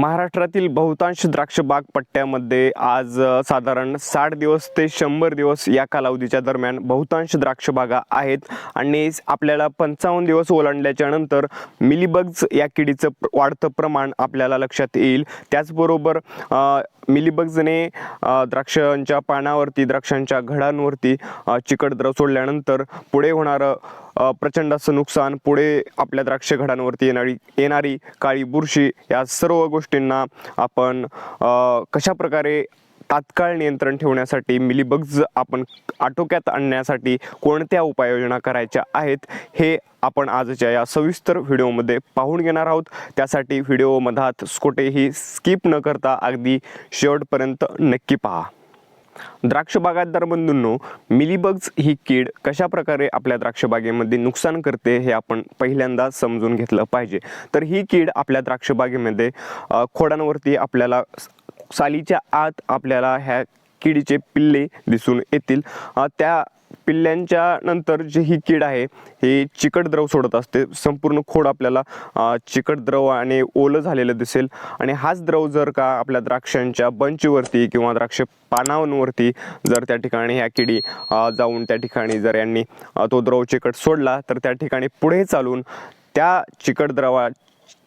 महाराष्ट्रातील बहुतांश द्राक्ष बाग पट्ट्यामध्ये आज साधारण साठ दिवस ते शंभर दिवस या कालावधीच्या दरम्यान बहुतांश द्राक्ष बागा आहेत. आणि आपल्याला पंचावन्न दिवस ओलांडल्याच्या नंतर मिलीबग्ज या किडीचं वाढतं प्रमाण आपल्याला लक्षात येईल. त्याचबरोबर मिलीबग्जने द्राक्षांच्या पानावरती द्राक्षांच्या घडांवरती चिकट द्रव सोडल्यानंतर पुढे होणारं प्रचंड असं नुकसान पुढे आपल्या द्राक्ष घडांवरती येणारी येणारी काळी बुरशी या सर्व गोष्टींना आपण कशा प्रकारे तात्काळ नियंत्रण ठेवण्यासाठी मिलीबग्ज आपण आटोक्यात आणण्यासाठी कोणत्या उपाययोजना करायच्या आहेत हे आपण आजच्या या सविस्तर व्हिडिओमध्ये पाहून घेणार आहोत. त्यासाठी व्हिडिओ मधात कोठेही स्किप न करता अगदी शेवटपर्यंत नक्की पहा. द्राक्ष बागायतदार बंधूंनो मिलीबग्ज ही कीड कशा प्रकारे आपल्या द्राक्षबागेमध्ये नुकसान करते हे आपण पहिल्यांदा समजून घेतलं पाहिजे. तर ही कीड आपल्या द्राक्षबागेमध्ये खोडांवरती आपल्याला सालीच्या आत आपल्याला ह्या किडीचे पिल्ले दिसून येतील. त्या पिल्ल्यांच्या नंतर जी ही कीड आहे ही चिकट द्रव सोडत असते. संपूर्ण खोड आपल्याला चिकट द्रव आणि ओलं झालेलं दिसेल. आणि हाच द्रव जर का आपल्या द्राक्षांच्या बंचवरती किंवा द्राक्ष पानांवरती जर त्या ठिकाणी ह्या किडी जाऊन त्या ठिकाणी जर यांनी तो द्रव चिकट सोडला तर त्या ठिकाणी पुढे चालून त्या चिकट द्रवा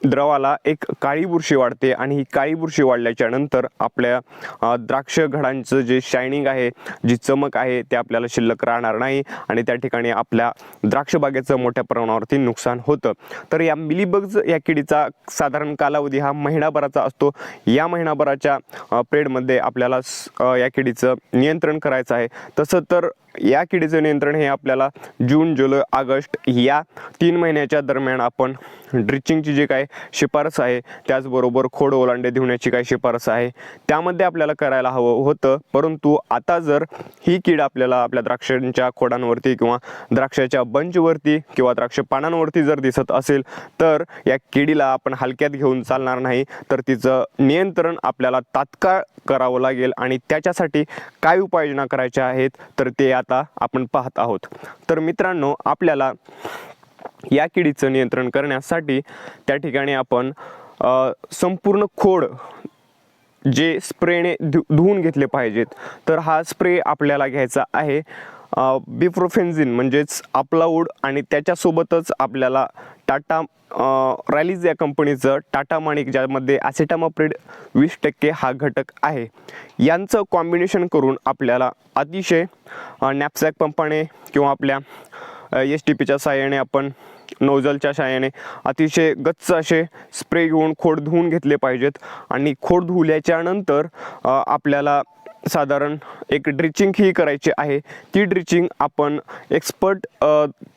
द्रवाला एक काळी बुरशी वाढते आणि ही काळी बुरशी वाढल्याच्या नंतर आपल्या द्राक्ष घडांचं जे शायनिंग आहे जी चमक आहे ते आपल्याला शिल्लक राहणार नाही आणि त्या ठिकाणी आपल्या द्राक्ष बागेचं मोठ्या प्रमाणावरती नुकसान होतं. तर या मिलीबग्ज या किडीचा साधारण कालावधी हा महिनाभराचा असतो. या महिनाभराच्या प्रेडमध्ये आपल्याला स- या किडीचं नियंत्रण करायचं आहे. तसं तर या किडीचं नियंत्रण हे आपल्याला जून जुलै ऑगस्ट या तीन महिन्याच्या दरम्यान आपण ड्रिचिंगची जी काय शिफारस आहे. त्याचबरोबर खोड ओलांडे धुण्याची काही शिफारस आहे. त्यामध्ये आपल्याला करायला हवं होतं. परंतु आता जर ही कीड आपल्याला आपल्या द्राक्षांच्या खोडांवरती किंवा द्राक्षाच्या बंचवरती किंवा द्राक्ष पानांवरती जर दिसत असेल तर या किडीला आपण हलक्यात घेऊन चालणार नाही. तर तिचं नियंत्रण आपल्याला तात्काळ करावं लागेल आणि त्याच्यासाठी काय उपाययोजना करायच्या आहेत तर ते आता आपण पाहत आहोत. तर मित्रांनो आपल्याला या किडीचं नियंत्रण करण्यासाठी त्या ठिकाणी आपण संपूर्ण खोड जे स्प्रेने धु धुवून घेतले पाहिजेत. तर हा स्प्रे आपल्याला घ्यायचा आहे. बिप्रोफेन्झिन म्हणजेच आपलाऊड आणि त्याच्यासोबतच आपल्याला टाटा रॅलीज या कंपनीचं टाटा माणिक ज्यामध्ये ॲसिटामाप्रिड वीस टक्के हा घटक आहे. यांचं कॉम्बिनेशन करून आपल्याला अतिशय नॅपसॅक पंपाने किंवा आपल्या एस टी पीच्या साहाय्याने आपण नोझलच्या साहाय्याने अतिशय गच्च असे स्प्रे घेऊन खोड धुवून घेतले पाहिजेत. आणि खोड धुल्याच्यानंतर आपल्याला साधारण एक ड्रिचिंग ही करायची आहे. ती ड्रिचिंग आपण एक्सपर्ट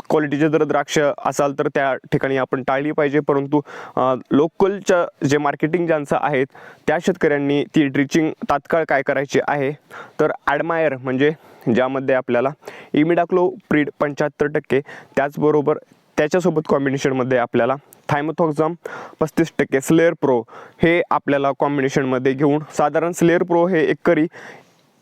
क्वालिटीचे जर द्राक्ष असाल तर त्या ठिकाणी आपण टाळली पाहिजे. परंतु लोकलच्या जे मार्केटिंग ज्यांचं आहेत त्या शेतकऱ्यांनी ती ड्रिचिंग तात्काळ काय करायची आहे? तर ॲडमायर म्हणजे ज्यामध्ये आपल्याला इमिडाक्लो प्रीड पंच्याहत्तर टक्के त्याचबरोबर त्याच्यासोबत कॉम्बिनेशनमध्ये आपल्याला थायमोथॉक्झाम पस्तीस टक्के स्लेअर प्रो हे आपल्याला कॉम्बिनेशनमध्ये घेऊन साधारण स्लेअर प्रो हे एकरी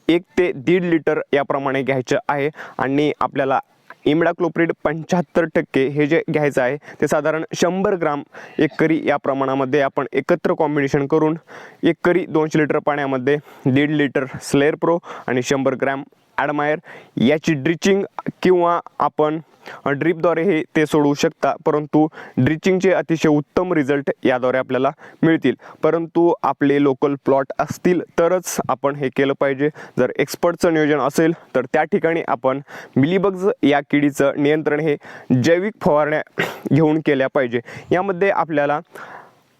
एक ते दीड लिटर याप्रमाणे घ्यायचं आहे. आणि आपल्याला इमडाक्लोप्रिड पंच्याहत्तर टक्के हे जे घ्यायचं आहे ते साधारण शंभर ग्राम एकरी या प्रमाणामध्ये आपण एकत्र कॉम्बिनेशन करून एकरी दोनशे लिटर पाण्यामध्ये दीड लिटर स्लेअर प्रो आणि शंभर ग्रॅम ॲडमायर याची ड्रिचिंग किंवा आपण ड्रीपद्वारे हे ते सोडवू शकता. परंतु ड्रिचिंगचे अतिशय उत्तम रिझल्ट याद्वारे आपल्याला मिळतील. परंतु आपले लोकल प्लॉट असतील तरच आपण हे केलं पाहिजे. जर एक्सपर्टचं नियोजन असेल तर त्या ठिकाणी आपण मिलीबग्ज या किडीचं नियंत्रण हे जैविक फवारण्या घेऊन केल्या पाहिजे. यामध्ये आपल्याला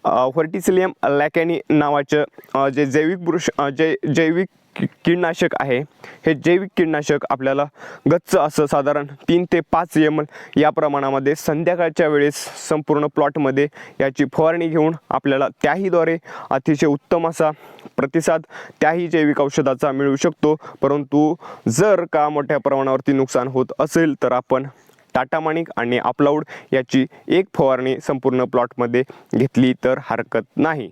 व्हर्टिसिलियम लॅकॅनी नावाचं जे जैविक बुरश जे जैविक की- कीडनाशक आहे. हे जैविक कीटनाशक आपल्याला गच्च असं साधारण तीन ते पाच एम एल या प्रमाणामध्ये संध्याकाळच्या वेळेस संपूर्ण प्लॉटमध्ये याची फवारणी घेऊन आपल्याला त्याहीद्वारे अतिशय उत्तम असा प्रतिसाद त्याही जैविक औषधाचा मिळू शकतो. परंतु जर का मोठ्या प्रमाणावरती नुकसान होत असेल तर आपण टाटा माणिक आणि अपलाऊड याची एक फवारणी संपूर्ण प्लॉटमध्ये घेतली तर हरकत नाही.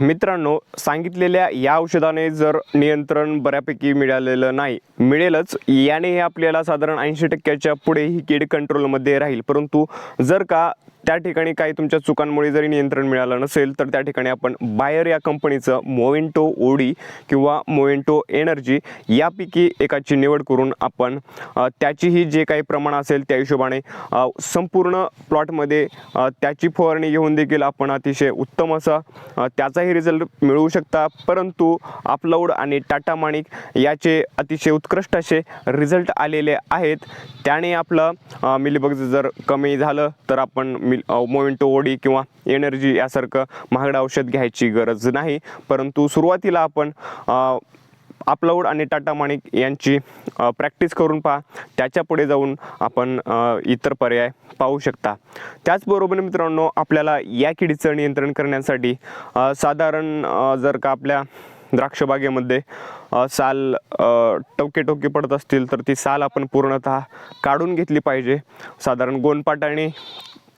मित्रांनो सांगितलेल्या या औषधाने जर नियंत्रण बऱ्यापैकी मिळालेलं नाही मिळेलच. याने हे आपल्याला साधारण ऐंशी टक्क्याच्या पुढे ही कीड कंट्रोलमध्ये राहील. परंतु जर का त्या ठिकाणी काही तुमच्या चुकांमुळे जरी नियंत्रण मिळालं नसेल तर त्या ठिकाणी आपण बायर या कंपनीचं मोविंटो ओडी किंवा मोविंटो एनर्जी यापैकी एकाची निवड करून आपण त्याचीही जे काही प्रमाण असेल त्या हिशोबाने संपूर्ण प्लॉटमध्ये त्याची फवारणी घेऊन देखील आपण अतिशय उत्तम असा त्याचाही रिझल्ट मिळवू शकता. परंतु अपलोड आणि टाटा माणिक याचे अतिशय उत्कृष्ट असे रिझल्ट आलेले आहेत. त्याने आपलं मिलीबग जर कमी झालं तर आपण मिली मोविंटो ओडी किंवा एनर्जी यासारखं महागडं औषध घ्यायची गरज नाही. परंतु सुरुवातीला आपण अपलाऊड आणि टाटा माणिक यांची प्रॅक्टिस करून पहा. त्याच्या पुढे जाऊन आपण इतर पर्याय पाहू शकता. त्याचबरोबर मित्रांनो आपल्याला या किडीचं नियंत्रण करण्यासाठी साधारण जर का आपल्या द्राक्षबागेमध्ये साल टोके टोके पडत असतील तर ती साल आपण पूर्णतः काढून घेतली पाहिजे. साधारण गोनपाटाने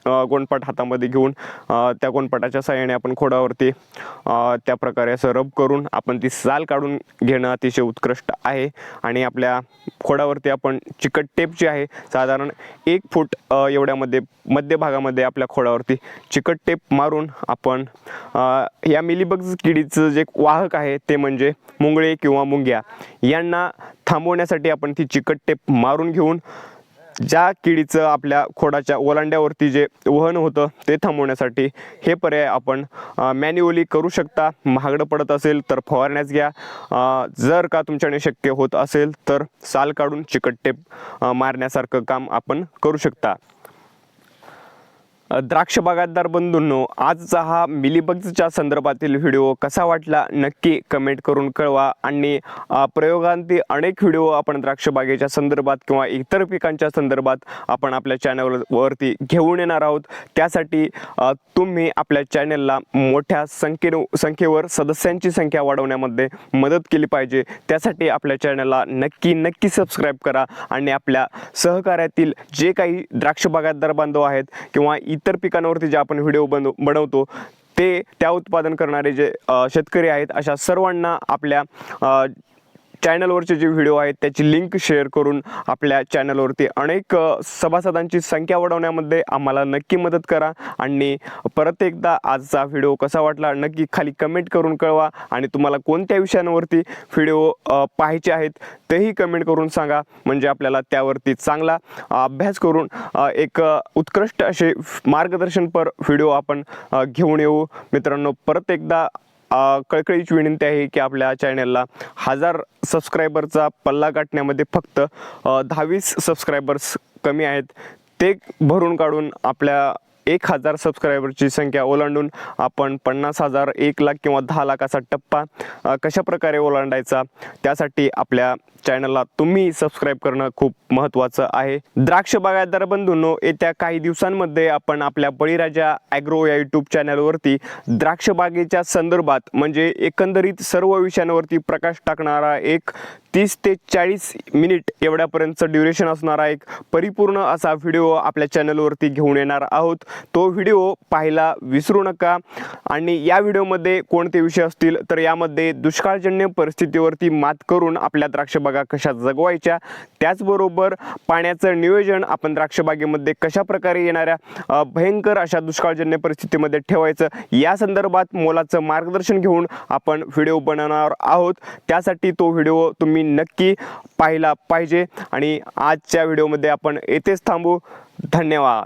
गोणपाट हातामध्ये घेऊन त्या गोणपाटाच्या साह्याने आपण खोडावरती त्या प्रकारे असं रब करून आपण ती साल काढून घेणं अतिशय उत्कृष्ट आहे. आणि आपल्या खोडावरती आपण चिकट टेप जी आहे साधारण एक फूट एवढ्यामध्ये मध्यभागामध्ये आपल्या खोडावरती चिकट टेप मारून आपण या मिलीबग किडीचं जे वाहक आहे ते म्हणजे मुंगळे किंवा मुंग्या यांना थांबवण्यासाठी आपण ती चिकट टेप मारून घेऊन ज्या किडीचं आपल्या खोडाच्या ओलांड्यावरती जे वहन होतं ते थांबवण्यासाठी हे पर्याय आपण मॅन्युअली करू शकता. महागडं पडत असेल तर फवारण्यास घ्या. जर का तुमच्याने शक्य होत असेल तर साल काढून चिकट टेप मारण्यासारखं काम आपण करू शकता. द्राक्ष बागायतदार बंधूंनो आजचा हा मिलीबग्सच्या संदर्भातील व्हिडिओ कसा वाटला नक्की कमेंट करून कळवा आणि प्रयोगांतील प्रयोगांती अनेक व्हिडिओ आपण द्राक्ष बागेच्या संदर्भात किंवा इतर पिकांच्या संदर्भात आपण आपल्या चॅनलवरती घेऊन येणार आहोत. त्यासाठी तुम्ही आपल्या चॅनलला मोठ्या संख्येन संख्येवर सदस्यांची संख्या वाढवण्यामध्ये मदत केली पाहिजे. त्यासाठी आपल्या चॅनलला नक्की नक्की सबस्क्राईब करा आणि आपल्या सहकार्यातील जे काही द्राक्ष बागायतदार बांधव आहेत किंवा इतर पिकांवरती जे आपण व्हिडिओ बनव बनवतो ते त्या उत्पादन करणारे जे शेतकरी आहेत अशा सर्वांना आपल्या चॅनलवरचे जे व्हिडिओ आहेत त्याची लिंक शेअर करून आपल्या चॅनलवरती अनेक सभासदांची संख्या वाढवण्यामध्ये आम्हाला नक्की मदत करा. आणि परत एकदा आजचा व्हिडिओ कसा वाटला नक्की खाली कमेंट करून कळवा. आणि तुम्हाला कोणत्या विषयांवरती व्हिडिओ पाहायचे आहेत तेही कमेंट करून सांगा. म्हणजे आपल्याला त्यावरती चांगला अभ्यास करून एक उत्कृष्ट असे मार्गदर्शनपर व्हिडिओ आपण घेऊन येऊ. मित्रांनो परत एकदा कळकळीची विनंती आहे की आपल्या चॅनलला हजार सबस्क्रायबरचा पल्ला गाठण्यामध्ये फक्त दहावीस सबस्क्रायबर्स कमी आहेत. ते भरून काढून आपल्या एक हजार सबस्क्रायबरची संख्या ओलांडून आपण पन्नास हजार एक लाख किंवा दहा लाखाचा टप्पा कशाप्रकारे कशा प्रकारे ओलांडायचा त्यासाठी आपल्या चॅनलला तुम्ही सबस्क्राईब करणं खूप महत्त्वाचं आहे. द्राक्ष बागायतदार बंधूंनो येत्या काही दिवसांमध्ये आपण आपल्या बळीराजा ॲग्रो या यूट्यूब चॅनलवरती द्राक्ष बागेच्या संदर्भात म्हणजे एकंदरीत सर्व विषयांवरती प्रकाश टाकणारा एक तीस ते चाळीस मिनिट एवढ्यापर्यंतचं ड्युरेशन असणारा एक परिपूर्ण असा व्हिडिओ आपल्या चॅनलवरती घेऊन येणार आहोत. तो व्हिडिओ पाहायला विसरू नका. आणि या व्हिडिओमध्ये कोणते विषय असतील तर यामध्ये दुष्काळजन्य परिस्थितीवरती मात करून आपल्या द्राक्षबागा कशा जगवायच्या त्याचबरोबर पाण्याचं नियोजन आपण द्राक्षबागेमध्ये कशा प्रकारे येणाऱ्या भयंकर अशा दुष्काळजन्य परिस्थितीमध्ये ठेवायचं या संदर्भात मोलाचं मार्गदर्शन घेऊन आपण व्हिडिओ बनवणार आहोत. त्यासाठी तो व्हिडिओ तुम्ही नक्की पाहिला पाहिजे. आणि आजच्या व्हिडिओमध्ये आपण येथेच थांबू. धन्यवाद.